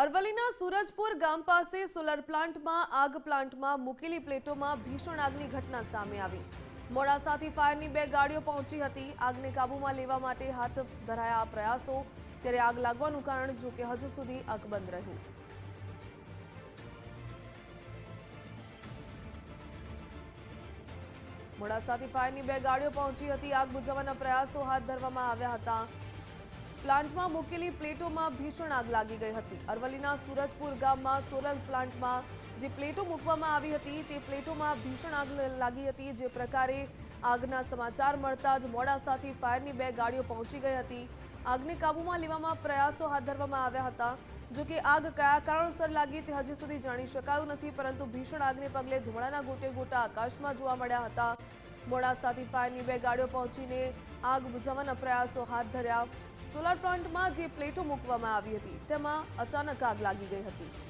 અરવલ્લીના સુરજપુર ગામ પાસે સોલર પ્લાન્ટમાં, આગ પ્લાન્ટમાં મૂકેલી પ્લેટોમાં ભીષણ આગની ઘટના સામે આવી. મોડાસાથી ફાયરની બે ગાડીઓ પહોંચી હતી. આગને કાબૂમાં લેવા માટે હાથ ધરાયા પ્રયાસો. ત્યારે આગ લાગવાનું કારણ જો કે હજુ સુધી અકબંધ રહ્યું. મોડાસાથી ફાયરની બે ગાડીઓ પહોંચી હતી. આગ બુઝાવવાના પ્રયાસો હાથ ધરવામાં આવ્યા હતા. પ્લાન્ટમાં મૂકેલી પ્લેટોમાં ભીષણ આગ લાગી ગઈ હતી. અરવલ્લીના સુરજપુર ગામમાં સોલર પ્લાન્ટમાં જે પ્લેટો મૂકવામાં આવી હતી, તે પ્લેટોમાં ભીષણ આગ લાગી હતી. જે પ્રકારે આગના સમાચાર મળતા જ મોડાસાથી ફાયરની બે ગાડીઓ પહોંચી ગઈ હતી. આગને કાબૂમાં લેવામાં પ્રયાસો હાથ ધરવામાં આવ્યા હતા. જો કે આગ કયા કારણોસર લાગી તે હજી સુધી જાણી શકાયું નથી, પરંતુ ભીષણ આગને પગલે ધુમાડાના ગોટે ગોટા આકાશમાં જોવા મળ્યા હતા. મોડાસાથી ફાયરની બે ગાડીઓ પહોંચીને આગ બુઝાવવાના પ્રયાસો હાથ ધર્યા. સોલાર પ્લાન્ટમાં જે પ્લેટો મૂકવામાં આવી હતી તેમાં અચાનક આગ લાગી ગઈ હતી.